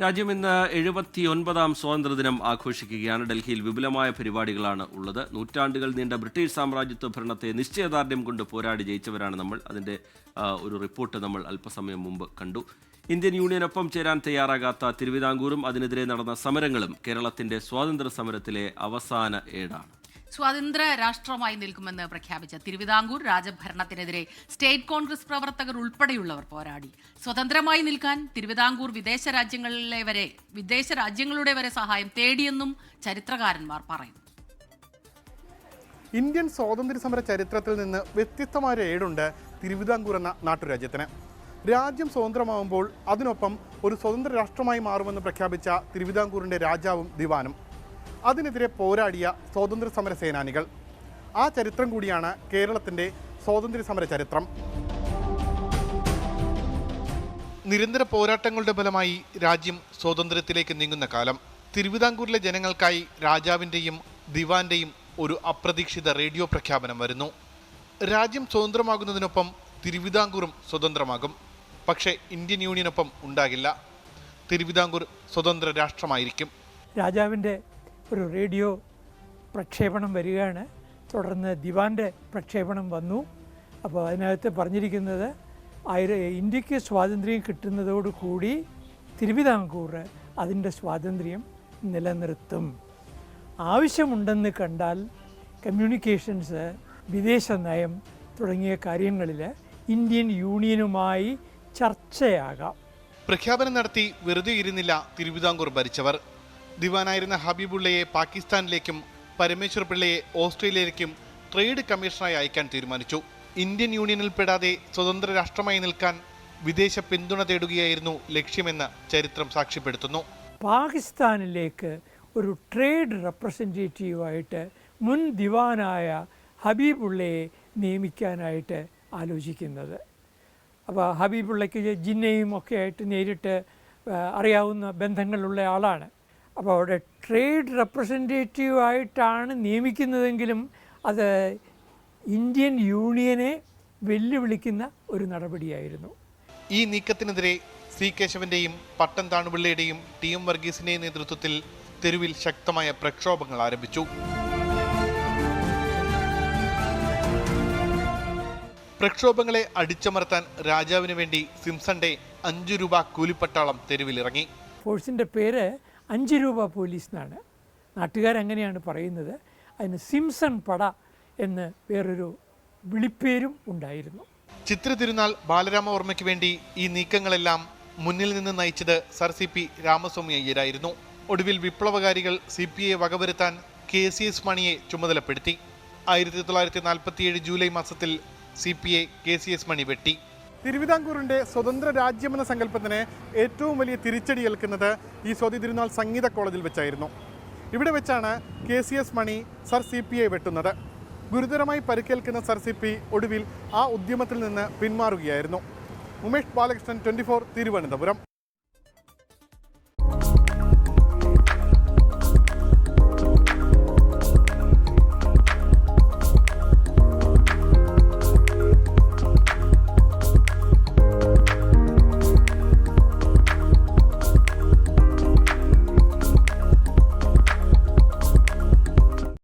രാജ്യം ഇന്ന് എഴുപത്തി ഒൻപതാം സ്വാതന്ത്ര്യദിനം ആഘോഷിക്കുകയാണ്. ഡൽഹിയിൽ വിപുലമായ പരിപാടികളാണ് ഉള്ളത്. നൂറ്റാണ്ടുകൾ നീണ്ട ബ്രിട്ടീഷ് സാമ്രാജ്യത്വ ഭരണത്തെ നിശ്ചയദാർഢ്യം കൊണ്ട് പോരാടി ജയിച്ചവരാണ് നമ്മൾ. അതിന്റെ ഒരു റിപ്പോർട്ട് നമ്മൾ അല്പസമയം മുമ്പ് കണ്ടു. ഇന്ത്യൻ യൂണിയനൊപ്പം ചേരാൻ തയ്യാറാകാത്ത തിരുവിതാംകൂറും അതിനെതിരെ നടന്ന സമരങ്ങളും കേരളത്തിന്റെ സ്വാതന്ത്ര്യ സമരത്തിലെ അവസാന ഏടാണ്. സ്വതന്ത്ര രാഷ്ട്രമായി നിൽക്കുമെന്ന് പ്രഖ്യാപിച്ച തിരുവിതാംകൂർ രാജഭരണത്തിനെതിരെ സ്റ്റേറ്റ് കോൺഗ്രസ് പ്രവർത്തകർ ഉൾപ്പെടെയുള്ളവർ പോരാടി. സ്വതന്ത്രമായി നിൽക്കാൻ തിരുവിതാംകൂർ വിദേശ രാജ്യങ്ങളിലെ വരെ വിദേശ രാജ്യങ്ങളുടെ വരെ സഹായം തേടിയെന്നും ചരിത്രകാരന്മാർ പറയുന്നു. ഇന്ത്യൻ സ്വാതന്ത്ര്യ സമര ചരിത്രത്തിൽ നിന്ന് വ്യത്യസ്തമായ ഏടുണ്ട് തിരുവിതാംകൂർ എന്ന നാട്ടുരാജ്യത്തിന്. രാജ്യം സ്വതന്ത്രമാവുമ്പോൾ അതിനൊപ്പം ഒരു സ്വതന്ത്ര രാഷ്ട്രമായി മാറുമെന്ന് പ്രഖ്യാപിച്ച തിരുവിതാംകൂറിന്റെ രാജാവും ദിവാനും. അതിനെതിരെ പോരാടിയ സ്വാതന്ത്ര്യ സമര സേനാനികൾ. ആ ചരിത്രം കൂടിയാണ് കേരളത്തിന്റെ സ്വാതന്ത്ര്യ സമര ചരിത്രം. നിരന്തര പോരാട്ടങ്ങളുടെ ഫലമായി രാജ്യം സ്വാതന്ത്ര്യത്തിലേക്ക് നീങ്ങുന്ന കാലം. തിരുവിതാംകൂറിലെ ജനങ്ങൾക്കായി രാജാവിന്റെയും ദിവാന്റെയും ഒരു അപ്രതീക്ഷിത റേഡിയോ പ്രഖ്യാപനം വരുന്നു. രാജ്യം സ്വതന്ത്രമാകുന്നതിനൊപ്പം തിരുവിതാംകൂറും സ്വതന്ത്രമാകും. പക്ഷേ ഇന്ത്യൻ യൂണിയനൊപ്പം ഉണ്ടാകില്ല. തിരുവിതാംകൂർ സ്വതന്ത്ര രാഷ്ട്രമായിരിക്കും. രാജാവിന്റെ ഒരു റേഡിയോ പ്രക്ഷേപണം വരികയാണ്. തുടർന്ന് ദിവാന്റെ പ്രക്ഷേപണം വന്നു. അപ്പോൾ അതിനകത്ത് പറഞ്ഞിരിക്കുന്നത് ആയിര ഇന്ത്യയ്ക്ക് സ്വാതന്ത്ര്യം കിട്ടുന്നതോടുകൂടി തിരുവിതാംകൂർ അതിന്റെ സ്വാതന്ത്ര്യം നിലനിർത്തും. ആവശ്യമുണ്ടെന്ന് കണ്ടാൽ കമ്മ്യൂണിക്കേഷൻസ് വിദേശ നയം തുടങ്ങിയ കാര്യങ്ങളിൽ ഇന്ത്യൻ യൂണിയനുമായി ചർച്ചയാകാം. പ്രഖ്യാപനം നടത്തി വെറുതെ ഇരുന്നില്ല തിരുവിതാംകൂർ ഭരിച്ചവർ. ദിവാനായിരുന്ന ഹബീബുള്ളയെ പാകിസ്ഥാനിലേക്കും പരമേശ്വർ പിള്ളയെ ഓസ്ട്രേലിയയിലേക്കും ട്രേഡ് കമ്മീഷണറായി അയക്കാൻ തീരുമാനിച്ചു. ഇന്ത്യൻ യൂണിയനിൽ പെടാതെ സ്വതന്ത്ര രാഷ്ട്രമായി നിൽക്കാൻ വിദേശ പിന്തുണ തേടുകയായിരുന്നു ലക്ഷ്യമെന്ന് ചരിത്രം സാക്ഷ്യപ്പെടുത്തുന്നു. പാകിസ്ഥാനിലേക്ക് ഒരു ട്രേഡ് റെപ്രസെന്റേറ്റീവായിട്ട് മുൻ ദിവാനായ ഹബീബുള്ളയെ നിയമിക്കാനായിട്ട് ആലോചിക്കുന്നത്. അപ്പോൾ ഹബീബുള്ളയ്ക്ക് ജിന്നയും ഒക്കെ ആയിട്ട് നേരിട്ട് അറിയാവുന്ന ബന്ധങ്ങളുള്ള ആളാണ്. അപ്പോൾ അവിടെ ട്രേഡ് റെപ്രസെന്റേറ്റീവായിട്ടാണ് നിയമിക്കുന്നതെങ്കിലും അത് ഇന്ത്യൻ യൂണിയനെ വെല്ലുവിളിക്കുന്ന ഒരു നടപടിയായിരുന്നു. ഈ നീക്കത്തിനെതിരെ സി കേശവന്റെയും പട്ടം താണുപിള്ളയുടെയും ടി എം വർഗീസിന്റെയും നേതൃത്വത്തിൽ തെരുവിൽ ശക്തമായ പ്രക്ഷോഭങ്ങൾ ആരംഭിച്ചു. പ്രക്ഷോഭങ്ങളെ അടിച്ചമർത്താൻ രാജാവിന് വേണ്ടി സിംസൺ ഡേ അഞ്ചു രൂപ കൂലിപ്പട്ടാളം തെരുവിലിറങ്ങി. ഫോഴ്സിന്റെ പേര് അഞ്ച് രൂപ പോലീസ് എന്നാണ് നാട്ടുകാരങ്ങനെയാണ് പറയുന്നത്. അതിന് സിംസൺ പട എന്ന് വേറൊരു വിളിപ്പേരും ഉണ്ടായിരുന്നു. ചിത്ര തിരുനാൾ ബാലരാമ ഓർമ്മയ്ക്ക് വേണ്ടി ഈ നീക്കങ്ങളെല്ലാം മുന്നിൽ നിന്ന് നയിച്ചത് സർ സി പി രാമസ്വാമി അയ്യരായിരുന്നു. ഒടുവിൽ വിപ്ലവകാരികൾ സി പി ഐ വകവരുത്താൻ കെ സി എസ് മണിയെ ചുമതലപ്പെടുത്തി. ആയിരത്തി തൊള്ളായിരത്തി നാൽപ്പത്തിയേഴ് ജൂലൈ മാസത്തിൽ C P I K C S Mani വെട്ടി. തിരുവിതാംകൂറിന്റെ സ്വതന്ത്ര രാജ്യമെന്ന സങ്കല്പത്തിന് ഏറ്റവും വലിയ തിരിച്ചടി ഏൽക്കുന്നത് ഈ സ്വാതി തിരുനാൾ സംഗീത കോളേജിൽ വെച്ചായിരുന്നു. ഇവിടെ വെച്ചാണ് K C S Mani sir C P I വെട്ടുന്നത്. ഗുരുതരമായി പരിക്കേൽക്കുന്ന സർ സി പി ഒടുവിൽ ആ ഉദ്യമത്തിൽ നിന്ന് പിന്മാറുകയായിരുന്നു. Umesh Balakrishnan twenty four Thiruvananthapuram.